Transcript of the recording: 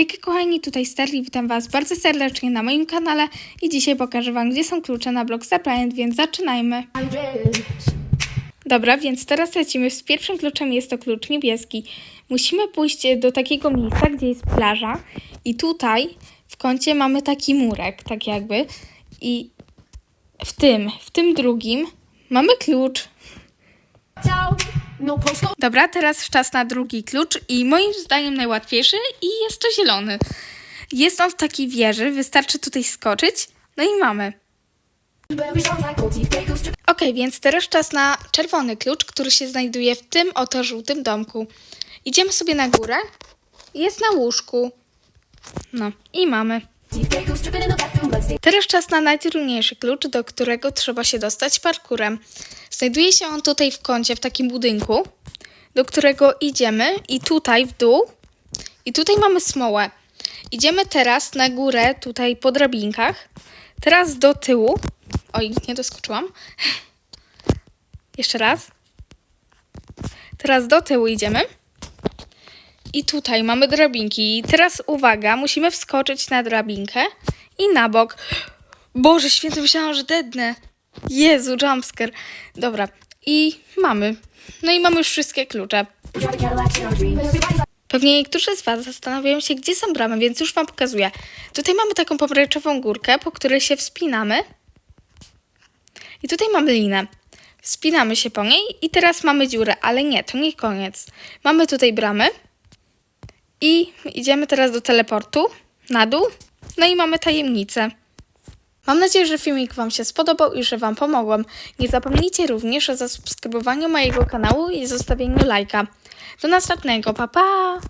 Hejka kochani, tutaj Sterli, witam Was bardzo serdecznie na moim kanale i dzisiaj pokażę Wam, gdzie są klucze na Blockstar Planet, więc zaczynajmy. Dobra, więc teraz lecimy z pierwszym kluczem, jest to klucz niebieski. Musimy pójść do takiego miejsca, gdzie jest plaża i tutaj w kącie mamy taki murek, tak jakby i w tym, w tym drugim mamy klucz. Post Dobra, teraz czas na drugi klucz i moim zdaniem najłatwiejszy i jest to zielony. Jest on w takiej wieży, wystarczy tutaj skoczyć, no i mamy. Ok, więc teraz czas na czerwony klucz, który się znajduje w tym oto żółtym domku. Idziemy sobie na górę. Jest na łóżku. No i mamy. Teraz czas na najtrudniejszy klucz, do którego trzeba się dostać parkurem. Znajduje się on tutaj w kącie, w takim budynku, do którego idziemy i tutaj w dół. I tutaj mamy smołę. Idziemy teraz na górę, tutaj po drabinkach. Teraz do tyłu. Oj, nie doskoczyłam. Jeszcze raz. Teraz do tyłu idziemy. I tutaj mamy drabinki. I teraz uwaga, musimy wskoczyć na drabinkę i na bok. Boże, święty, myślałam, że dednę. Jezu, jumpscare. Dobra, i mamy. No i mamy już wszystkie klucze. Pewnie niektórzy z Was zastanawiają się, gdzie są bramy, więc już Wam pokazuję. Tutaj mamy taką pomarańczową górkę, po której się wspinamy. I tutaj mamy linę. Wspinamy się po niej i teraz mamy dziurę, ale nie, to nie koniec. Mamy tutaj bramy i idziemy teraz do teleportu na dół. No i mamy tajemnicę. Mam nadzieję, że filmik Wam się spodobał i że Wam pomogłem. Nie zapomnijcie również o zasubskrybowaniu mojego kanału i zostawieniu lajka. Do następnego, pa pa!